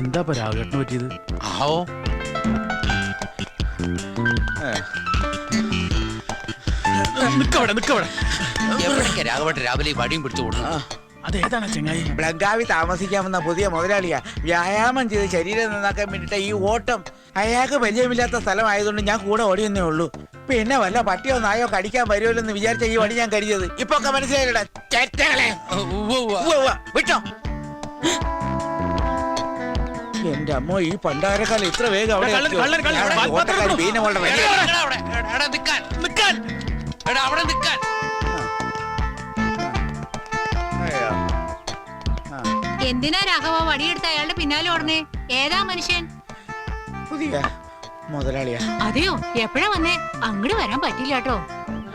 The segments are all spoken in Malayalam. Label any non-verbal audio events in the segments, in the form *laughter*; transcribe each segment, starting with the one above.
ഇതെന്താ രാഘവേട്ടന് പറ്റിയത്? ആവോ. നിക്കവിടെ നിക്കവിടെ എവിടേക്കാ രാഘവട്ടെ രാവിലെ ഈ വടിയും പിടിച്ചു അതേതാണ് ചെങ്ങായി? ബ്ലങ്കാവി താമസിക്കാമെന്ന പുതിയ മുതലാളിയാ. വ്യായാമം ചെയ്ത് ശരീരം നന്നാക്കാൻ വേണ്ടിട്ട് ഈ ഓട്ടം. അയാൾക്ക് പരിചയമില്ലാത്ത സ്ഥലമായതുകൊണ്ട് ഞാൻ കൂടെ ഓടിയെന്നേ ഉള്ളൂ. പിന്നെ വല്ല പട്ടിയോ നായോ കടിക്കാൻ വരുമല്ലോ എന്ന് വിചാരിച്ച ഈ വടി ഞാൻ കരുതിയത് ഇപ്പൊ ഒക്കെ മനസ്സിലായില്ലടാ ചേറ്റകളെ എന്റെ അമ്മ ഈ പണ്ടാരക്കാലം ഇത്ര വേഗം അവിടെ കള്ളൻ, എത്തിയോ? കള്ളൻ, കള്ളൻ, ഞാൻ. എടാ അവിടെ, എടാ നിക്കാൻ, നിക്കാൻ. എടാ അവിടെ നിക്കാൻ. അയ്യോ. ആ, എന്തിനാ രാഘവ വടിയെടുത്ത് അയാളുടെ പിന്നാലെ ഓടണേ ഏതാ മനുഷ്യൻ? പുതിയ മുതലാളിയാ. അതെയോ? എപ്പോഴാ വന്നേ? അങ്ങോട്ട് വരാൻ പറ്റില്ല കേട്ടോ.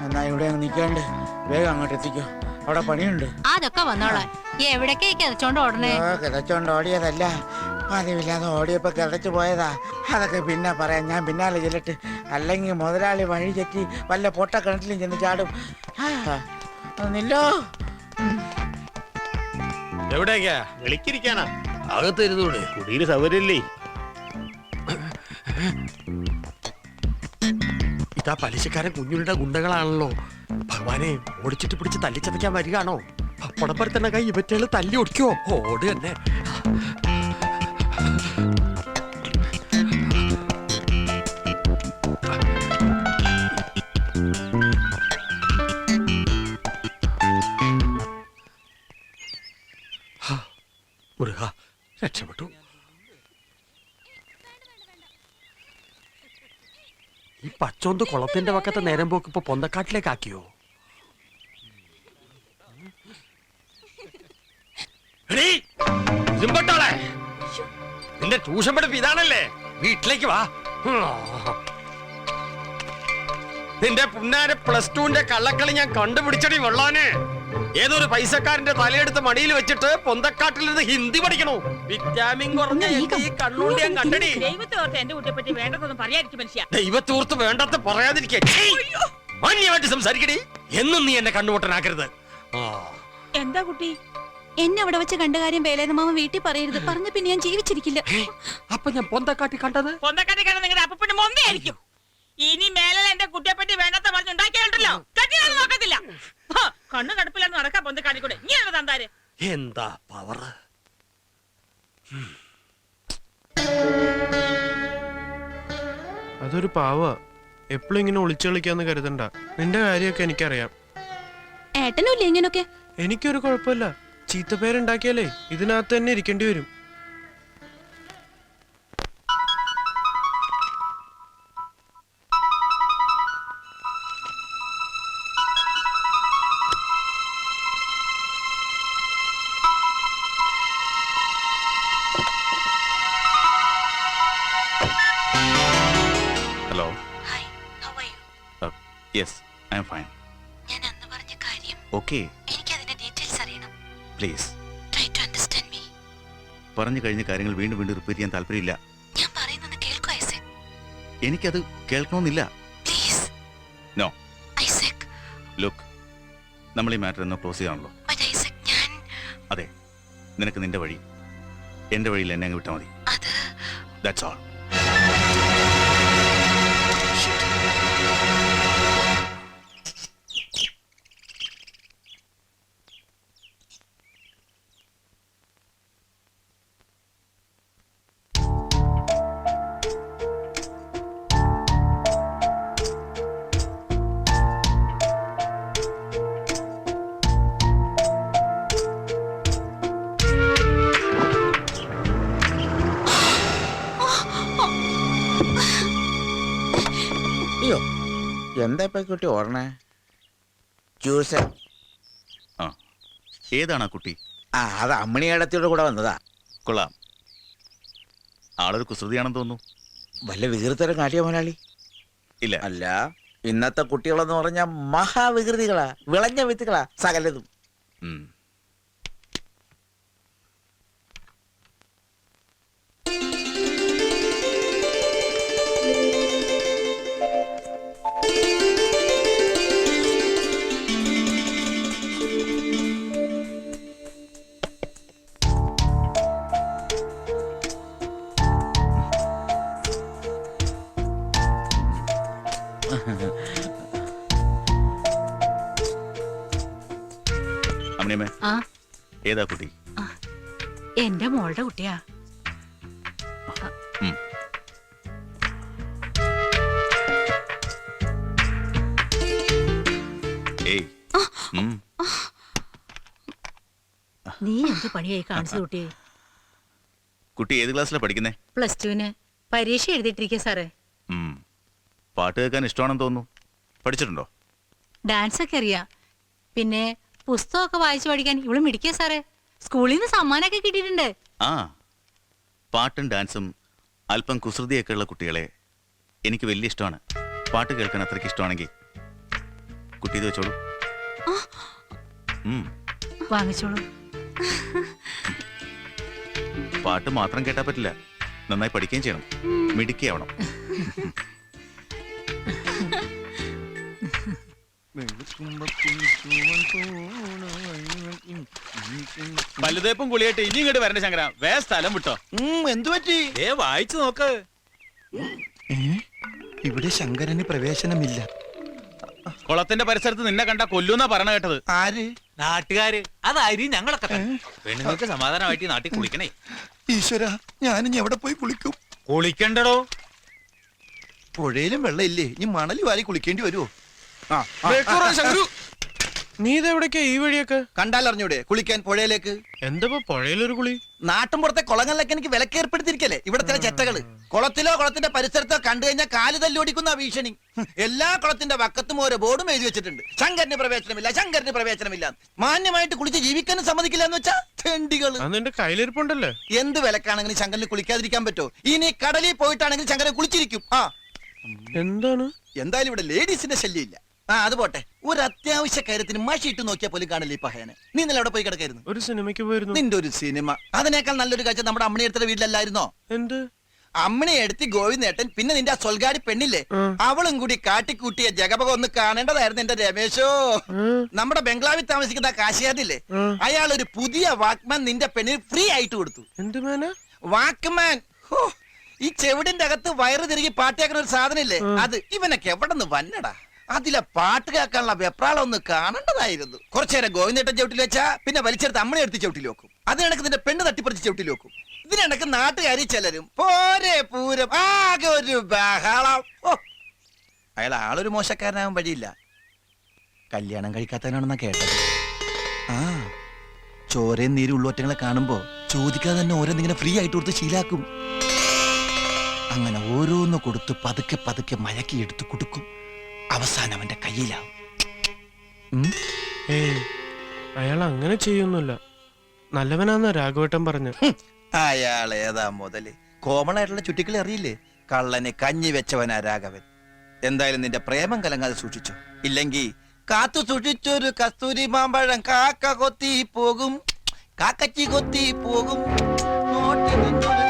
എന്നാ ഇവിടെ അങ്ങ് നിൽക്കാണ്ട് വേഗം അങ്ങോട്ട് എത്തിക്കോ. അവിടെ പണിയുണ്ട്. അതൊക്കെ വന്നോളാം. എവിടേക്കാ ഈ കിതച്ചോണ്ട് ഓടണേ കിതച്ചോണ്ട് ഓടിയതല്ല. പതിവില്ലാതെ ഓടിയപ്പോ കിതച്ചു പോയതാ. അതൊക്കെ പിന്നെ പറയാം. ഞാൻ പിന്നാലെ ചെല്ലട്ട് അല്ലെങ്കിൽ മുതലാളി വഴി തെറ്റി വല്ല പൊട്ട കിണറ്റിലും ചെന്ന് ചാടും. ഇതാ പലിശക്കാരൻ കുഞ്ഞുരുടെ ഗുണ്ടകളാണല്ലോ. ഭഗവാനെ ഓടിച്ചിട്ട് പിടിച്ച് തല്ലിച്ചതയ്ക്കാൻ വരികയാണോ? പപ്പടപ്പുറത്തന്നെ കൈ ഇവറ്റകൾ തല്ലി ഒടിക്കോ ഓട് തന്നെ. മുരുക രക്ഷപ്പെട്ടു. ഈ പച്ചോന്ത് കുളത്തിന്റെ പക്കത്തെ നേരം പോക്ക് ഇപ്പൊ പൊന്തക്കാട്ടിലേക്ക് ട്യൂഷൻ പഠിപ്പ് ഇതാണല്ലേ? വീട്ടിലേക്ക് വാ. നിന്റെ പുന്നാര പ്ലസ് ടുവിന്റെ കള്ളക്കളി ഞാൻ കണ്ടുപിടിച്ചടി വെള്ളാനെ. ഏതൊരു പൈസക്കാരന്റെ തലയെടുത്ത് മടിയിൽ വെച്ചിട്ട് പൊന്തക്കാട്ടിൽ നിന്ന് ഹിന്ദി പഠിക്കണോ? വിറ്റാമിൻ കുറഞ്ഞ ഈ കണ്ണുണ്ടി ഞാൻ കണ്ടടി. എന്റെ വേണ്ടതൊന്നും പറയാതിരിക്കും മനുഷ്യ. ദൈവത്തൂർത്ത് വേണ്ടത്ത് പറയാതിരിക്കേ. മാന്യമായിട്ട് സംസാരിക്കടി. എന്നും നീ എന്നെ കണ്ണുമുട്ടനാക്കരുത് ആ. എന്താ കുട്ടി? എന്നെ അവിടെ വെച്ച് കണ്ട കാര്യം വേലേനമാമ വീട്ടിൽ പറയരുത്. പറഞ്ഞ പിന്നെ ഞാൻ ജീവിച്ചിരിക്കില്ല. അപ്പൊ ഞാൻ പൊന്തക്കാട്ടി കണ്ടത്? പൊന്തക്കാട്ടി കാരണം നിങ്ങളുടെ അപ്പപ്പിന് മൊന്നയായിരിക്കും ഇനി മേലെ എന്റെ കുട്ടിയെ പറ്റി വേണ്ടാത്ത പറഞ്ഞുണ്ടാക്കിയാലുണ്ടല്ലോ കട്ടിയാലും നോക്കത്തില്ല. കണ്ണു കടുപ്പില്ലാന്ന് നടക്കാ പൊന്തക്കാട്ടി കൂടെ ഇങ്ങനെ തന്താര്. എന്താ പവർ അതൊരു പാവ. എപ്പോഴും ഇങ്ങനെ ഒളിച്ചു കളിക്കാന്ന് കരുതണ്ട. നിന്റെ കാര്യമൊക്കെ എനിക്കറിയാം. ഏട്ടനും ഇല്ലേ ഇങ്ങനൊക്കെ? എനിക്കൊരു കുഴപ്പമില്ല. ചീത്തപ്പേരുണ്ടാക്കിയാലേ ഇതിനകത്ത് തന്നെ ഇരിക്കേണ്ടി വരും. Hello hi how are you yes I am fine ഞാൻ പറഞ്ഞ കാര്യം okay please try to understand me പറഞ്ഞു കഴിഞ്ഞ കാര്യങ്ങൾ വീണ്ടും വീണ്ടും റിപ്പീറ്റ് ചെയ്യാൻ താല്പര്യമില്ല. ഞാൻ പറയുന്നത് കേൾക്കൂ ഐസക്. എനിക്കത് കേൾക്കണമെന്നില്ല. Please no Isaac. ലുക്ക് നമ്മൾ ഈ മാറ്റർ എന്നോ ക്ലോസ് ചെയ്യാണല്ലോ. ബട്ട് ഐസക് ഞാൻ അതെ നിനക്ക് നിന്റെ വഴി. എന്റെ വഴിയിൽ എന്നെ അങ്ങ് വിട്ടാൽ മതി. അത് ദാറ്റ്സ് ഓൾ എന്താ ഇപ്പൊ കുട്ടി ഓടണേ? ജ്യൂസ് ആ ഏതാണ് ആ കുട്ടി? ആ അത് അമ്മണിയേടത്തിയുടെ കൂടെ വന്നതാ. കൊള്ളാം. ആളൊരു കുസൃതിയാണെന്ന് തോന്നുന്നു. വല്ല വികൃതരം കാട്ടിയ മുതലാളി? ഇല്ല. അല്ല ഇന്നത്തെ കുട്ടികളെന്ന് പറഞ്ഞാൽ മഹാവികൃതികളാ വിളഞ്ഞ വിത്തുകളാ സകലതും. ആ. ഏതാ കുട്ടി? എന്റെ മോളുടെ കുട്ടിയാ. ഉം. ഏയ്. ഉം. നീ എന്ത് പണിയായി കാണിച്ചു കുട്ടി കുട്ടി ഏത് ക്ലാസ്സിലാണ് പഠിക്കുന്നേ? പ്ലസ് ടുവിന് പരീക്ഷ എഴുതിയിട്ടിരിക്കുക സാറേ. ഉം. പാട്ട് കേൾക്കാൻ ഇഷ്ടമാണെന്ന് തോന്നുന്നു. പഠിച്ചിട്ടുണ്ടോ? ഡാൻസ് ഒക്കെ അറിയാം. പിന്നെ പുസ്തകമൊക്കെ വായിച്ചു പഠിക്കാൻ ഇവൾ മിടിക്കുക സാറേ. സ്കൂളിൽ നിന്ന് സമ്മാനമൊക്കെ കിട്ടിയിട്ടുണ്ട്. ആ പാട്ടും ഡാൻസും അല്പം കുസൃതിയൊക്കെ ഉള്ള കുട്ടികളെ എനിക്ക് വലിയ ഇഷ്ടമാണ്. പാട്ട് കേൾക്കാൻ അത്രയ്ക്ക് ഇഷ്ടമാണെങ്കിൽ കുട്ടി ഇത് വെച്ചോളൂ. വാങ്ങിച്ചോളൂ. പാട്ട് മാത്രം കേട്ടാ പറ്റില്ല. നന്നായി പഠിക്കുകയും ചെയ്യണം. മിടുക്കിയാവണം. *laughs* പല്ലുതേപ്പും കുളിയായിട്ട് ഇനി ഇങ്ങോട്ട് വരണ്ട ശങ്കര. വേ സ്ഥലം വിട്ടോ. എന്തു പറ്റി? ഏ വായിച്ചു നോക്ക്. ഇവിടെ ശങ്കരന് പ്രവേശനമില്ല. കുളത്തിന്റെ പരിസരത്ത് നിന്നെ കണ്ട കൊല്ലൂന്നാ പറഞ്ഞ കേട്ടത്. ആര്? നാട്ടുകാര്. അതായി ഞങ്ങളൊക്കെ പെണ്ണുങ്ങൾക്ക് സമാധാനമായിട്ട് നാട്ടിൽ കുളിക്കണേ. ഈശ്വര ഞാനിനി എവിടെ പോയി കുളിക്കും? കുളിക്കണ്ടടോ. പുഴയിലും വെള്ളമില്ലേ? ഇനി മണലി വാലി കുളിക്കേണ്ടി വരുമോ നീ ഇതെവിടേക്കാ ഈ വഴിയൊക്കെ? കണ്ടാലറിഞ്ഞൂടെ കുളിക്കാൻ പുഴയിലേക്ക്? എന്താ പുഴയിലൊരു കുളി? നാട്ടും പുറത്തെ കുളങ്ങളിലൊക്കെ എനിക്ക് വിലക്കേർപ്പെടുത്തിരിക്കല്ലേ ഇവിടെ ചില ചെറ്റകൾ. കുളത്തിലോ കുളത്തിന്റെ പരിസരത്തോ കണ്ടു കഴിഞ്ഞാൽ കാൽ തല്ലോടിക്കുന്ന ഭീഷണി. എല്ലാ കുളത്തിന്റെ വക്കത്തും ഓരോ ബോർഡും എഴുതി വെച്ചിട്ടുണ്ട്. ശങ്കരന് പ്രവേശനമില്ല ശങ്കരന് പ്രവേശനമില്ല. മാന്യമായിട്ട് കുളിച്ച് ജീവിക്കാനും സമ്മതിക്കില്ല എന്ന് വെച്ചാ തെണ്ടികൾ. നിന്റെ കയ്യിലിരിപ്പുണ്ടല്ലേ? എന്ത് വിലക്കാണെങ്കിലും ശങ്കരന് കുളിക്കാതിരിക്കാൻ പറ്റോ ഇനി കടലിൽ പോയിട്ടാണെങ്കിൽ ശങ്കരൻ കുളിച്ചിരിക്കും. ആ. എന്താണ്? എന്തായാലും ഇവിടെ ലേഡീസിന്റെ ശല്യമില്ല. ആ അത് പോട്ടെ. ഒരു അത്യാവശ്യ കാര്യത്തിന് മഷി ഇട്ട് നോക്കിയാൽ പോലും കാണില്ല ഈ പഹയനെ. നീ ഇന്നലെ അവിടെ പോയി കിടക്കായിരുന്നു? ഒരു സിനിമയ്ക്ക് പോയിരുന്നു. നിന്റെ ഒരു സിനിമ. അതിനേക്കാൾ നല്ലൊരു കാഴ്ച നമ്മുടെ അമ്മണിയെടുത്ത വീട്ടിലല്ലായിരുന്നോ? എന്ത്? അമ്മണി എടുത്ത് ഗോവിന്ദേട്ടൻ പിന്നെ നിന്റെ ആ സൊൽഗാടി പെണ്ണില്ലേ? അവളും കൂടി കാട്ടിക്കൂട്ടിയ ജഗപക ഒന്ന് കാണേണ്ടതായിരുന്നു എന്റെ രമേശോ. നമ്മുടെ ബംഗ്ലാവിൽ താമസിക്കുന്ന ആ കാശിയാദില്ലേ അയാൾ ഒരു പുതിയ വാക്മാൻ നിന്റെ പെണ്ണിന് ഫ്രീ ആയിട്ട് കൊടുത്തു. എന്ത് മേന? വാക്മാൻ ഹോ, ഈ ചെവിടിന്റെ അകത്ത് വയറ് തിരികെ പാട്ടിയാക്കുന്ന ഒരു സാധനം ഇല്ലേ അത് ഇവനൊക്കെ എവിടെ നിന്ന് വന്നടാ? അതിലെ പാട്ട് കേൾക്കാനുള്ള വെപ്രാളം ഒന്ന് കാണേണ്ടതായിരുന്നു. കുറച്ചു നേരം ഗോവിന്ദേട്ടൻ ചവിട്ടിൽ വെച്ചാ പിന്നെ വലിച്ചെടുത്ത് അമ്മനെ എടുത്ത് ചവിട്ടിൽ വെക്കും. അതിനിടക്ക് നിന്റെ പെണ്ണ് തട്ടിപ്പറിച്ച് ചവിട്ടിൽ വെക്കും. ഇതിനിടക്ക് നാട്ടുകാരി ചിലരും പോരെ പൂരം ആകെ ഒരു ബഹളം. ഓ അയാൾ ആളൊരു മോശക്കാരനാകാൻ വഴിയില്ല. കല്യാണം കഴിക്കാത്തവനാണെന്നാ കേട്ടത്. ആ ചോരയും നീരും ഉള്ളോറ്റങ്ങളെ കാണുമ്പോ ചോദിക്കാതെ തന്നെ ഓരോന്നിങ്ങനെ ഫ്രീ ആയിട്ട് കൊടുത്ത് ശീലാക്കും. അങ്ങനെ ഓരോന്ന് കൊടുത്ത് പതുക്കെ പതുക്കെ മയക്കി എടുത്ത് കൊടുക്കും. അവസാനം അവന്റെ കയ്യിലാവും? ഏയ് അയാൾ അങ്ങനെ ചെയ്യൊന്നുമില്ല. നല്ലവനാന്ന രാഘവട്ടൻ പറഞ്ഞു. അയാൾ ഏതാ മുതൽ? കോമൺ ആയിട്ടുള്ള ചുറ്റിക്കളി അറിയില്ലേ? കള്ളനെ കഞ്ഞി വെച്ചവനാ രാഘവൻ. എന്തായാലും നിന്റെ പ്രേമം കലങ്ങാതെ സൂക്ഷിച്ചു. ഇല്ലെങ്കിൽ കാത്തു സൂക്ഷിച്ചൊരു കസ്തൂരി മാമ്പഴം കാക്ക കൊത്തി പോകും. കാക്കച്ചി കൊത്തി പോകും. നോട്ടി നിന്നൊരു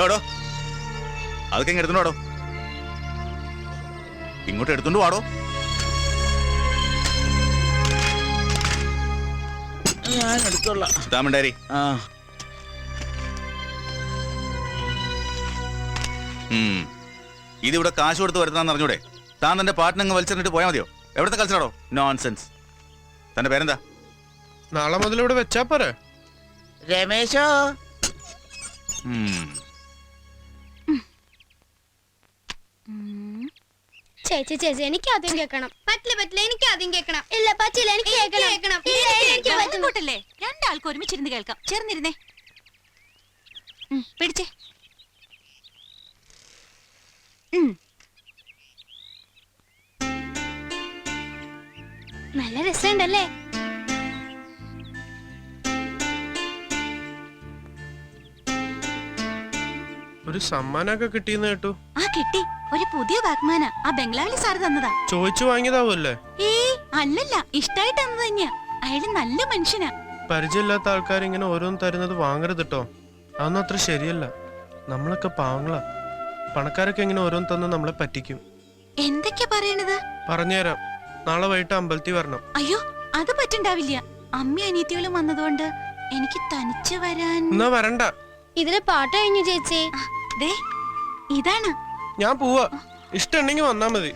ഡോ ഡോ അതൊക്കെ ഇങ്ങ് എടുത്തോണ്ട് ഇങ്ങോട്ട് എടുത്തോണ്ട് വാടോ. ഞാൻ എടുത്തോളാം. താമണ്ടാരി ആ. ഉം. ഇതിവിടെ കാശ് കൊടുത്ത് വരുത്താന്ന് അറിഞ്ഞൂടെ? താൻ തന്റെ പാട്ടിനങ്ങ് വലിച്ചെറിഞ്ഞിട്ട് പോയാൽ മതിയോ? എവിടത്തെ കളിച്ചാടോ നോൺസെൻസ് തന്റെ പേരെന്താ? നാളെ മുതൽ ഇവിടെ വെച്ചാ പോരെ. രമേശോ? ചേച്ചി ചേച്ചി എനിക്ക് ആദ്യം കേൾക്കണം. പറ്റില്ല പറ്റില്ല എനിക്ക് ആദ്യം കേൾക്കണം. ഇല്ല പറ്റില്ല എനിക്ക് കേൾക്കണം. രണ്ടാൾക്ക് ഒരുമിച്ചിരുന്ന് കേൾക്കാം. ചേർന്നിരുന്നേ. ഒരു സമ്മാനമൊക്കെ കിട്ടിയെന്ന് കേട്ടു. ആ കിട്ടി. ഒരു പുതിയ വാഗ്മാന. ആ ബംഗ്ലാവിലെ സാർ തന്നതാ. ചോദിച്ചു വാങ്ങിയതാവൂല്ലേ ഏയ് അല്ലല്ല. ഇഷ്ടായിട്ട് തന്നത് തന്നെയാ. അയാൾ നല്ല മനുഷ്യനാ. പരിചയമില്ലാത്ത ആൾക്കാർ ഇങ്ങനെ ഓരോന്ന് തരുന്നത് വാങ്ങരുത് കേട്ടോ അതൊന്നും അത്ര ശരിയല്ല. നമ്മളൊക്കെ പാവങ്ങളാ. പണക്കാരൊക്കെ ഇങ്ങനെ ഓരോന്ന് തന്ന് നമ്മളെ പറ്റിക്കും. എന്തൊക്കെയാ പറയണത്? പറഞ്ഞുതരാം. നാളെ വൈകിട്ട് അമ്പലത്തിൽ വരണം. അയ്യോ അത് പറ്റണ്ടാവില്ല. അമ്മി അനിയത്തികളും വന്നതുകൊണ്ട് എനിക്ക് തനിച്ച് വരാൻ എന്നാ വരണ്ട. ഇതിലെ പാട്ട് കഴിഞ്ഞു ചേച്ചി. ദേ ഇതാണ്. ഞാൻ പോവാ. ഇഷ്ടമുണ്ടെങ്കിൽ വന്നാ മതി.